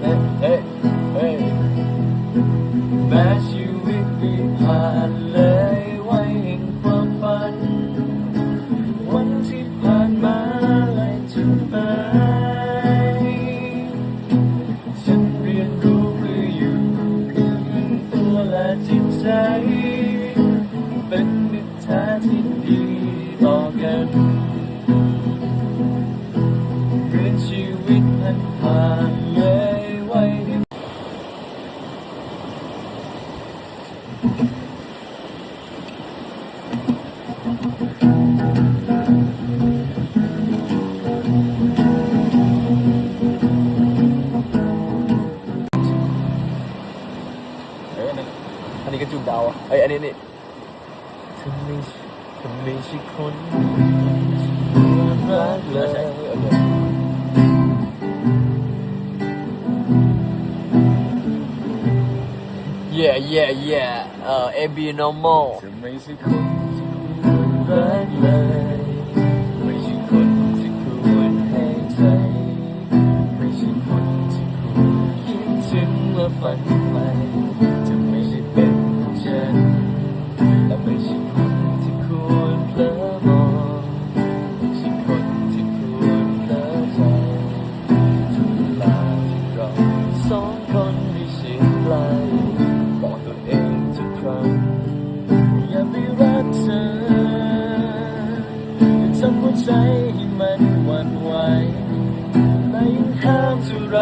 เฮ้ยเฮ้ยเฮ้ยแม้ชีวิตไม่ผ่านเลยไว้แห่งความฝัน วันที่ผ่านมาและจะไป ฉันเรียนรู้เพื่ออยู่เพื่อยืนตัวและจิตใจ เป็นมิตรแท้ที่ดีต่อกัน อ้ยอันนี้อันนี้ก็จุดดาวอะเอ้ยอันนี้นี่เธอไม่ใช่เธอไม่ใช่คนรักเลย yeah yeah yeah เอ่อ AB normal จะไม่ใช่คนที่คุณรักเลยไม่ใช่คนที่ควรให้ใจ ไม่ใช่คนที่คุณคิดถึงและฝันใฝ่จะไม่ใช่เป็นฉันและไม่ใช่คนที่ควรเพลอมองไม่ใช่คนที่ควรเพลอใจทุกเวลาที่เราสอง ใจมันหวั่นไหวแม่ห้ามสุไร